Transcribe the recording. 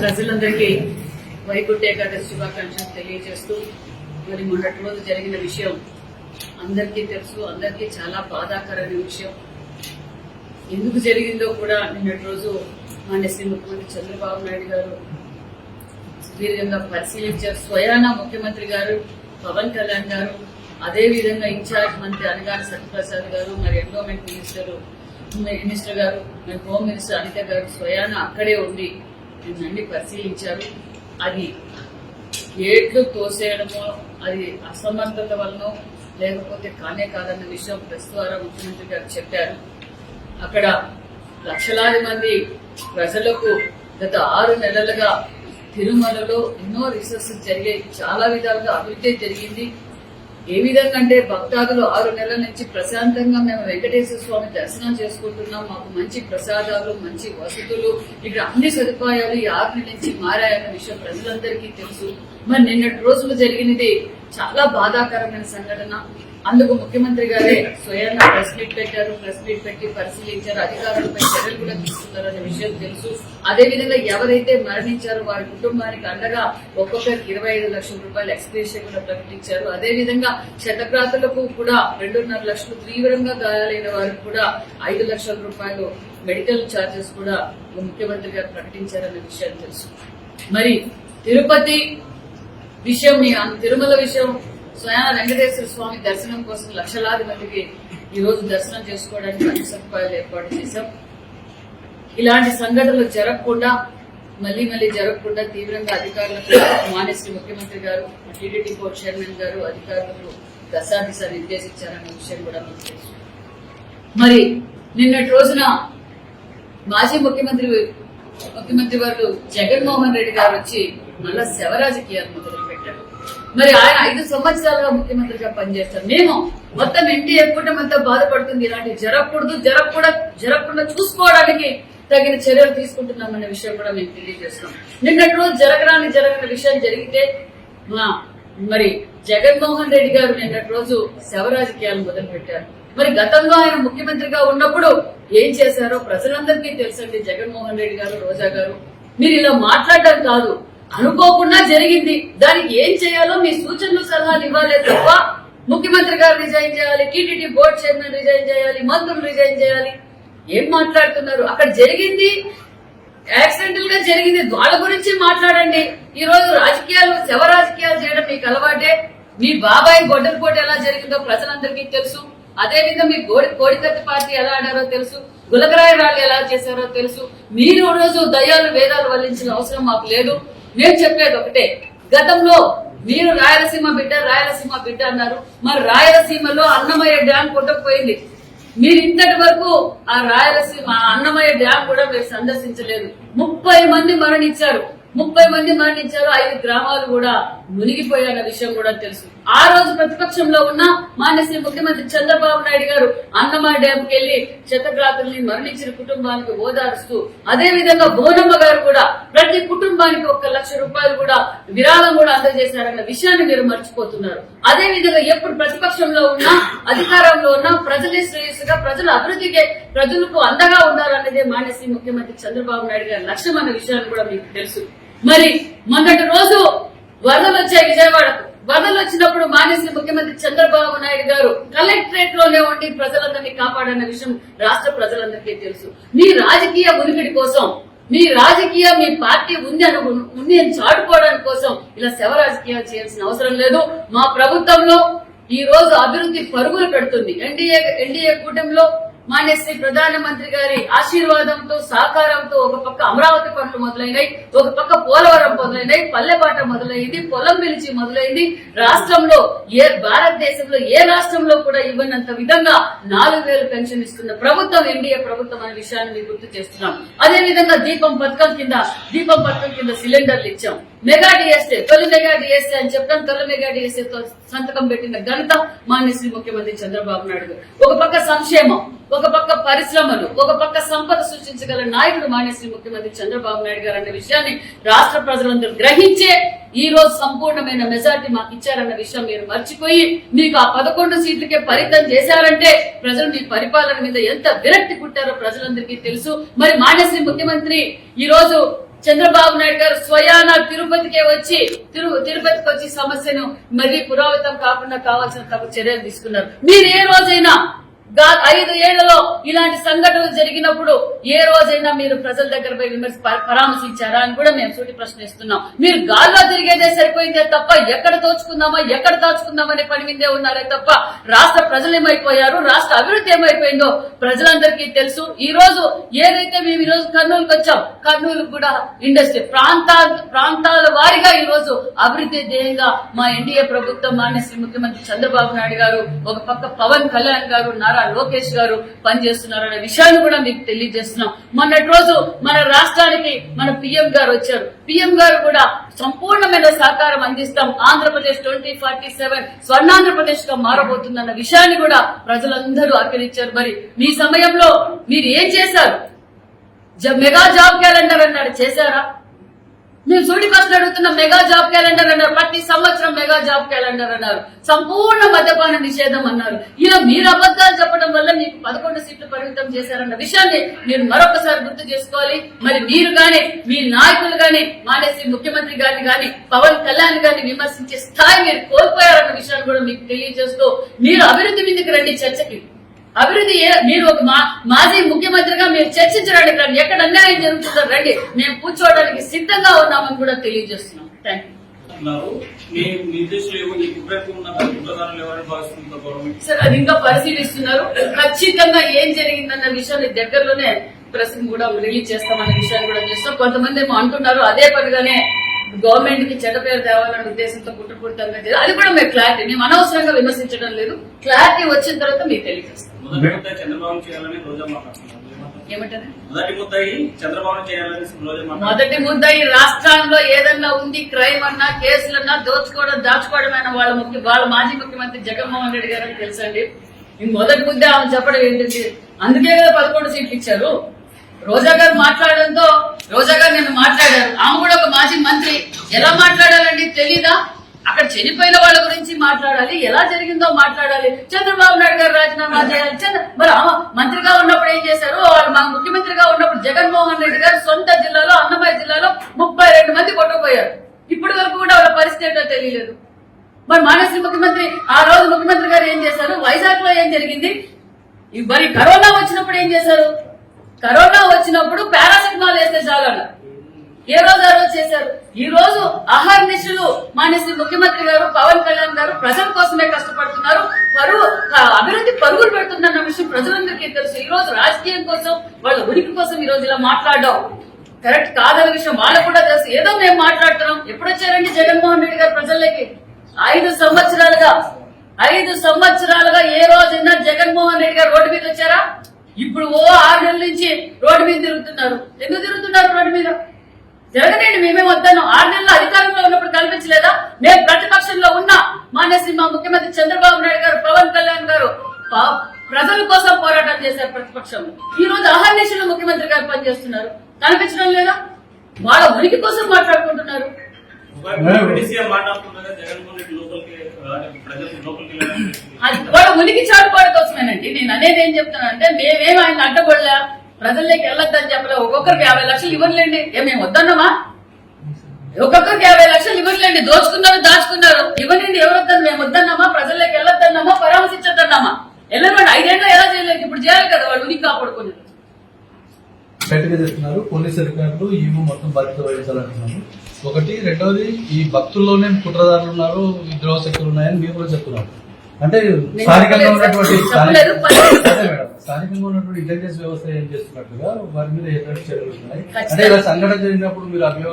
ప్రజలందరికీ వైకుంఠ ఏకాదశి శుభాకాంక్షలు తెలియజేస్తూ మరి మొన్నటి రోజు జరిగిన విషయం అందరికీ తెలుసు అందరికీ చాలా బాధాకరమైన విషయం. ఎందుకు జరిగిందో కూడా నిన్నటి రోజు మాన్యశ్రీ ముఖ్యమంత్రి చంద్రబాబు నాయుడు గారు సుదీర్ఘంగా పరిశీలించారు. స్వయానా ముఖ్యమంత్రి గారు పవన్ కళ్యాణ్ గారు అదే విధంగా ఇన్ఛార్జ్ మంత్రి అనగాని సత్యప్రసాద్ గారు మరి ఎండోమెంట్ మినిస్టర్ మినిస్టర్ గారు మరి హోమ్ మినిస్టర్ అనిత గారు స్వయాన అక్కడే ఉండి నిన్నండి పరిశీలించారు. అది ఏట్లు తోసేయడమో అది అసమర్థత వలన లేకపోతే కానే కాదన్న విషయం ప్రెస్ ద్వారా ముఖ్యమంత్రి గారు చెప్పారు. అక్కడ లక్షలాది మంది ప్రజలకు గత ఆరు నెలలుగా తిరుమలలో ఎన్నో రీసెర్చ్ జరిగాయి. చాలా విధాలుగా అభివృద్ధి జరిగింది. ఏ విధంగా అంటే భక్తాదులు ఆరు నెలల నుంచి ప్రశాంతంగా మేము వెంకటేశ్వర స్వామి దర్శనం చేసుకుంటున్నాం. మాకు మంచి ప్రసాదాలు మంచి వసతులు ఇక్కడ అన్ని సదుపాయాలు ఈ ఆరు నెలల నుంచి మారాయన్న విషయం ప్రజలందరికీ తెలుసు. మరి నిన్నటి రోజులు జరిగినది చాలా బాధాకరమైన సంఘటన. అందుకు ముఖ్యమంత్రి గారే స్వయంగా ప్రెస్ మీట్ పెట్టారు. ప్రెస్ మీట్ పెట్టి పరిశీలించారు. అధికారులపై చర్యలు కూడా తీసుకున్నారనే విషయం తెలుసు. అదే విధంగా ఎవరైతే మరణించారో వారి కుటుంబానికి అండగా ఒక్కొక్కరికి ఇరవై ఐదు లక్షల రూపాయలు ఎక్స్ప్రెషన్ కూడా ప్రకటించారు. అదే విధంగా కూడా రెండున్నర లక్షలు తీవ్రంగా గాయాలైన వారికి కూడా ఐదు లక్షల రూపాయలు మెడికల్ ఛార్జెస్ కూడా ముఖ్యమంత్రి గారు ప్రకటించారనే విషయం తెలుసు. మరి తిరుపతి విషయం మీ తిరుమల విషయం స్వయాన వెంకటేశ్వర స్వామి దర్శనం కోసం లక్షలాది మందికి ఈ రోజు దర్శనం చేసుకోవడానికి అన్ని సదుపాయాలు ఏర్పాటు చేశాం. ఇలాంటి సంఘటనలు జరగకుండా మళ్ళీ మళ్ళీ జరగకుండా తీవ్రంగా అధికారులకు మానేశ్రీ ముఖ్యమంత్రి గారు టీడీటీ బోర్డు చైర్మన్ గారు అధికారులకు దశాదిశ నిర్దేశించారన్న విషయం కూడా మనకు తెలుసు. మరి నిన్నటి రోజున మాజీ ముఖ్యమంత్రి ముఖ్యమంత్రి వారు జగన్మోహన్ రెడ్డి గారు వచ్చి మళ్ళా శవ రాజకీయాలు మొదలు పెట్టారు మరి ఆయన ఐదు సంవత్సరాలుగా ముఖ్యమంత్రిగా పనిచేస్తారు. మేము మొత్తం ఇంటి కూటమి అంతా బాధపడుతుంది. ఇలాంటి జరగకూడదు జరగకుండా జరగకుండా చూసుకోవడానికి తగిన చర్యలు తీసుకుంటున్నామనే విషయం కూడా మేము తెలియజేస్తున్నాం. నిన్నటి రోజు జరగరాని జరగని విషయం జరిగితే మా మరి జగన్మోహన్ రెడ్డి గారు నిన్నటి రోజు శవ రాజకీయాలు మొదలు పెట్టారు మరి గతంలో ఆయన ముఖ్యమంత్రిగా ఉన్నప్పుడు ఏం చేశారో ప్రజలందరికీ తెలుసండి జగన్మోహన్ రెడ్డి గారు రోజా గారు. మీరు ఇలా మాట్లాడడం కాదు అనుకోకుండా జరిగింది. దానికి ఏం చేయాలో మీ సూచనలు సలహాలు ఇవ్వాలే తప్ప ముఖ్యమంత్రి గారు రిజైన్ చేయాలి టీటీడీ బోర్డు చైర్మన్ రిజైన్ చేయాలి మంత్రులు రిజైన్ చేయాలి. ఏం మాట్లాడుతున్నారు? అక్కడ జరిగింది యాక్సిడెంటల్గా జరిగింది. వాళ్ళ గురించి మాట్లాడండి. ఈ రోజు రాజకీయాలు శవ రాజకీయాలు చేయడం మీకు అలవాటే. మీ బాబాయ్ గొడ్డలపోటు ఎలా జరిగిందో ప్రజలందరికీ తెలుసు. అదే విధంగా మీ గోడి కోడికత్తి పార్టీ ఎలా ఆడారో తెలుసు గులకరాయి రాళ్ళు ఎలా చేశారో తెలుసు. మీరు రోజు దయ్యాలు వేదాలు వల్లించిన అవసరం మాకు లేదు. నేను చెప్పేది ఒకటే. గతంలో మీరు రాయలసీమ బిడ్డ రాయలసీమ బిడ్డ అన్నారు. మరి రాయలసీమలో అన్నమయ్య డ్యాం కొట్టకపోయింది. మీరు ఇంతటి వరకు ఆ రాయలసీమ అన్నమయ్య డ్యాం కూడా మీరు సందర్శించలేదు. ముప్పై మంది మరణించారు. ముప్పై మంది మరణించారు ఐదు గ్రామాలు కూడా మునిగిపోయాయన్న విషయం కూడా తెలుసు. ఆ రోజు ప్రతిపక్షంలో ఉన్న మాన్యశ్రీ ముఖ్యమంత్రి చంద్రబాబు నాయుడు గారు అన్నమా డ్యాం కి వెళ్ళి క్షతగ్రాతుల్ని మరణించిన కుటుంబానికి ఓదారుస్తూ అదే విధంగా బోనమ్మ గారు కూడా ప్రతి కుటుంబానికి ఒక లక్ష రూపాయలు కూడా విరాళం కూడా అందజేశారన్న విషయాన్ని మీరు మర్చిపోతున్నారు. అదే విధంగా ఎప్పుడు ప్రతిపక్షంలో ఉన్నా అధికారంలో ఉన్నా ప్రజలే శ్రేయస్సుగా ప్రజల అభివృద్ధికి ప్రజలకు అండగా ఉండాలన్నదే మాన్యశ్రీ ముఖ్యమంత్రి చంద్రబాబు నాయుడు గారి లక్ష్యం అన్న విషయాన్ని కూడా మీకు తెలుసు. మరి మొన్నటి రోజు వరదలు వచ్చాయి విజయవాడకు. వరదలు వచ్చినప్పుడు మానేసి ముఖ్యమంత్రి చంద్రబాబు నాయుడు గారు కలెక్టరేట్లోనే ఉండి ప్రజలందరినీ కాపాడన్న విషయం రాష్ట్ర ప్రజలందరికీ తెలుసు. మీ రాజకీయ ఉనికిడి కోసం మీ రాజకీయ మీ పార్టీ ఉంది అని ఉంది అని చాటుకోవడానికి కోసం ఇలా శవ రాజకీయాలు చేయాల్సిన అవసరం లేదు. మా ప్రభుత్వంలో ఈ రోజు అభివృద్ధి పరుగులు పెడుతుంది. ఎన్డీఏ ఎన్డీఏ కూటమిలో మాన్యశ్రీ ప్రధానమంత్రి గారి ఆశీర్వాదంతో సహకారంతో ఒక పక్క అమరావతి పనులు మొదలైనాయి ఒక పక్క పోలవరం మొదలైనాయి పల్లెపాట మొదలైంది పొలం పిలిచి మొదలైంది. రాష్ట్రంలో ఏ భారతదేశంలో ఏ రాష్ట్రంలో కూడా ఇవ్వనంత విధంగా నాలుగు వేలు పెన్షన్ ఇస్తున్న ప్రభుత్వం ఎన్డీఏ ప్రభుత్వం అనే విషయాన్ని మీకు గుర్తు చేస్తున్నాం. అదే విధంగా దీపం పథకం కింద దీపం పథకం కింద సిలిండర్లు ఇచ్చాం. మెగా డిఎస్ఏ తొలి మెగా డిఎస్ఏ అని చెప్పడం తొలి మెగా డిఎస్ఏ తో సంతకం పెట్టిన ఘనత మాన్యశ్రీ ముఖ్యమంత్రి చంద్రబాబు నాయుడు ఒక పక్క సంక్షేమం ఒక పక్క పరిశ్రమలు ఒక పక్క సంపద సృష్టించగల నాయకుడు మాన్యశ్రీ ముఖ్యమంత్రి చంద్రబాబు నాయుడు గారు అన్న విషయాన్ని రాష్ట్ర ప్రజలందరూ గ్రహించే ఈ రోజు సంపూర్ణమైన మెజార్టీ మాకు ఇచ్చారన్న విషయం మీరు మర్చిపోయి మీకు ఆ పదకొండు సీట్లకే పరితం చేశారంటే ప్రజలు మీ పరిపాలన మీద ఎంత విరక్తి పుట్టారో ప్రజలందరికీ తెలుసు. మరి మాన్యశ్రీ ముఖ్యమంత్రి ఈ రోజు చంద్రబాబు నాయుడు గారు స్వయాన తిరుపతికే వచ్చి తిరు తిరుపతికి వచ్చి సమస్యను మరీ పురావృతం కాకుండా కావాల్సిన తగు చర్యలు తీసుకున్నారు. మీరు ఏ రోజైనా ఐదు ఏళ్ళలో ఇలాంటి సంఘటనలు జరిగినప్పుడు ఏ రోజైనా మీరు ప్రజల దగ్గర పోయి విమర్శ పరామర్శించారా అని కూడా మేము సూటి ప్రశ్నిస్తున్నాం మీరు గాల్లో తిరిగేదే సరిపోయిందే తప్ప ఎక్కడ దోచుకుందామా ఎక్కడ దాచుకుందామనే పని మీదే ఉన్నారే తప్ప రాష్ట్ర ప్రజలు ఏమైపోయారు రాష్ట్ర అభివృద్ధి ఏమైపోయిందో ప్రజలందరికీ తెలుసు. ఈ రోజు ఏదైతే మేము ఈ రోజు కర్నూలుకి వచ్చాం కర్నూలు కూడా ఇండస్ట్రీ ప్రాంతాల ప్రాంతాల వారిగా ఈ రోజు అభివృద్ధి ధ్యేయంగా మా ఎన్డీఏ ప్రభుత్వం మాన్య శ్రీ ముఖ్యమంత్రి చంద్రబాబు నాయుడు గారు ఒక పక్క పవన్ కళ్యాణ్ గారు నారా లోకేష్ గారు పనిచేస్తున్నారు అనే విషయాన్ని కూడా మీకు తెలియజేస్తున్నాం. మొన్నటి రోజు మన రాష్ట్రానికి మన పిఎం గారు వచ్చారు. పిఎం గారు కూడా సంపూర్ణమైన సహకారం అందిస్తాం. ఆంధ్రప్రదేశ్ ట్వంటీ ఫార్టీ సెవెన్ స్వర్ణాంధ్రప్రదేశ్గా మారబోతుందన్న విషయాన్ని కూడా ప్రజలందరూ ఆకరించారు మరి మీ సమయంలో మీరు ఏం చేశారు? జ- మెగా జాబ్ క్యాలెండర్ అన్నాడు. చేశారా? మేము సూటి అడుగుతున్న మెగా జాబ్ క్యాలెండర్ అన్నారు. ప్రతి సంవత్సరం మెగా జాబ్ క్యాలెండర్ అన్నారు. సంపూర్ణ మద్యపాన నిషేధం అన్నారు. ఇలా మీరు అబద్దాలు చెప్పడం వల్ల మీకు పదకొండు సీట్లు పరిమితం చేశారన్న విషయాన్ని మీరు మరొకసారి గుర్తు చేసుకోవాలి. మరి మీరు గాని మీ నాయకులు గాని మానేసి ముఖ్యమంత్రి గారిని గాని పవన్ కళ్యాణ్ గారిని విమర్శించే స్థాయి మీరు కోల్పోయారన్న విషయాన్ని కూడా మీకు తెలియజేస్తూ మీరు అభివృద్ధి మీదకి రండి చర్చకి. అభివృద్ధి మీరు ఒక మాజీ ముఖ్యమంత్రిగా మీరు చర్చించడానికి రండి. ఎక్కడ అన్యాయం జరుగుతుందో రండి. మేము కూర్చోవడానికి సిద్ధంగా ఉన్నామని కూడా తెలియజేస్తున్నాం. థ్యాంక్ సార్ అది ఇంకా పరిశీలిస్తున్నారు. ఖచ్చితంగా ఏం జరిగిందన్న విషయాన్ని దగ్గరలోనే ప్రెస్ కూడా రిలీజ్ చేస్తామన్న విషయాన్ని కూడా చేస్తాం. కొంతమంది ఏమో అంటున్నారు అదే పనిగానే గవర్నమెంట్కి చెడ్డ పేరు తేవాలనే ఉద్దేశంతో కుట్రపూరితంగా చేయాలి. అది కూడా మేము క్లారిటీ మేము అనవసరంగా విమర్శించడం లేదు. క్లారిటీ వచ్చిన తర్వాత మీకు తెలియజేస్తాం మొదటి ముద్దాయి ముద్ద ఈ రాష్ట్రంలో ఏదన్నా ఉంది క్రైమ్ అన్నా కేసులన్నా దోచుకోవడం దాచుకోవడమైన వాళ్ళ ముఖ్య వాళ్ళ మాజీ ముఖ్యమంత్రి జగన్మోహన్ రెడ్డి గారికి తెలుసండి. ఈ మొదటి ముద్ద ఆమె చెప్పడం ఏంటంటే అందుకే కదా పదకొండు సీట్లు ఇచ్చారు. రోజా గారు మాట్లాడడంతో రోజా గారు నిన్న మాట్లాడారు. ఆమె కూడా మాజీ మంత్రి ఎలా మాట్లాడాలండి తెలీదా? అక్కడ చనిపోయిన వాళ్ళ గురించి మాట్లాడాలి. ఎలా జరిగిందో మాట్లాడాలి. చంద్రబాబు నాయుడు గారు రాజీనామా చేయాలి. చంద్ర మరి మంత్రిగా ఉన్నప్పుడు ఏం చేశారు? వాళ్ళు మా ముఖ్యమంత్రిగా ఉన్నప్పుడు జగన్మోహన్ రెడ్డి గారు సొంత జిల్లాలో అన్నమయ్య జిల్లాలో ముప్పై రెండు మంది కొట్టుకుపోయారు. ఇప్పటి వరకు కూడా వాళ్ళ పరిస్థితి ఏంటో తెలియలేదు. మరి మానసి ముఖ్యమంత్రి ఆ రోజు ముఖ్యమంత్రి గారు ఏం చేశారు? వైజాగ్లో ఏం జరిగింది? మరి కరోనా వచ్చినప్పుడు ఏం చేశారు? కరోనా వచ్చినప్పుడు పారాసిటమాల్ వేస్తే చాలన్నారు ఏ రోజు ఆ రోజు చేశారు? ఈ రోజు అహర్నిశలు మానేసి ముఖ్యమంత్రి గారు పవన్ కళ్యాణ్ గారు ప్రజల కోసమే కష్టపడుతున్నారు. పరువు అభివృద్ధి పరుగులు పెడుతున్న విషయం ప్రజలందరికీ తెలుసు. ఈ రోజు రాజకీయం కోసం వాళ్ళ ఉనికి కోసం ఈ రోజు ఇలా మాట్లాడడం. కరెక్ట్ కాదన్న విషయం వాళ్ళకు కూడా తెలుసు. ఏదో మేము మాట్లాడుతున్నాం. ఎప్పుడు వచ్చారండి జగన్మోహన్ రెడ్డి గారు ప్రజలకి? ఐదు సంవత్సరాలుగా ఐదు సంవత్సరాలుగా ఏ రోజున్నా జగన్మోహన్ రెడ్డి గారు రోడ్డు మీద వచ్చారా? ఇప్పుడు ఓ ఆరు నెలల నుంచి రోడ్డు మీద తిరుగుతున్నారు. ఎందుకు తిరుగుతున్నారు రోడ్డు మీద? జరగనండి మేమే వద్దాను ఆరు నెలలు అధికారంలో ఉన్నప్పుడు కల్పించలేదా? మేము ప్రతిపక్షంలో ఉన్నా. మానేసి మా ముఖ్యమంత్రి చంద్రబాబు నాయుడు గారు పవన్ కళ్యాణ్ గారు ప్రజల కోసం పోరాటం చేశారు ప్రతిపక్షంలో. ఈ రోజు అహర్నిశలు ముఖ్యమంత్రి గారు పనిచేస్తున్నారు. కనిపించడం లేదా? వాళ్ళ ఉనికి కోసం మాట్లాడుకుంటున్నారు. అంటే వాళ్ళ ఉనికి చాటుకోవడం కోసమేనండి. నేను అనేది ఏం చెప్తున్నానంటే మేమేం ఆయన అడ్డగొడలే? ప్రజల్లోకి వెళ్ళొద్దని చెప్పలే. ఒక్కొక్కరికి యాభై లక్షలు ఇవ్వలేండి ఏ మేము వద్దన్నామా? ఒక్కొక్కరికి యాభై లక్షలు ఇవ్వలేండి దోచుకున్నారు దాచుకున్నారు. ఇవ్వనండి ఎవరు వద్దని మేము వద్దన్నామా? ప్రజల్లోకి వెళ్ళొద్దన్నామా? పరామర్శించొద్దన్నామా? వెళ్ళరు ఐదేళ్ళు ఎలా చేయలేదు? ఇప్పుడు చేయాలి కదా. వాళ్ళు ఉనికి కాపాడుకునేది. గట్టిగా చెప్తున్నారు పోలీస్ అధికారులు ఈవో మొత్తం బాధ్యత వహించాలంటున్నారు. ఒకటి రెండవది ఈ భక్తుల్లోనే కుట్రదారులు ఉన్నారు విద్రోహ శక్తులు ఉన్నాయని మీరు కూడా చెప్తున్నారు అంటే స్థానికంగా ఉన్నటువంటి స్థానికంగా ఉన్నటువంటి ఇంటెలిజెన్స్ వ్యవస్థ ఏం చేస్తున్నట్టుగా వారి మీద ఎటువంటి చర్యలు ఉన్నాయి అంటే ఇలా సంఘటన జరిగినప్పుడు మీరు అభియోగం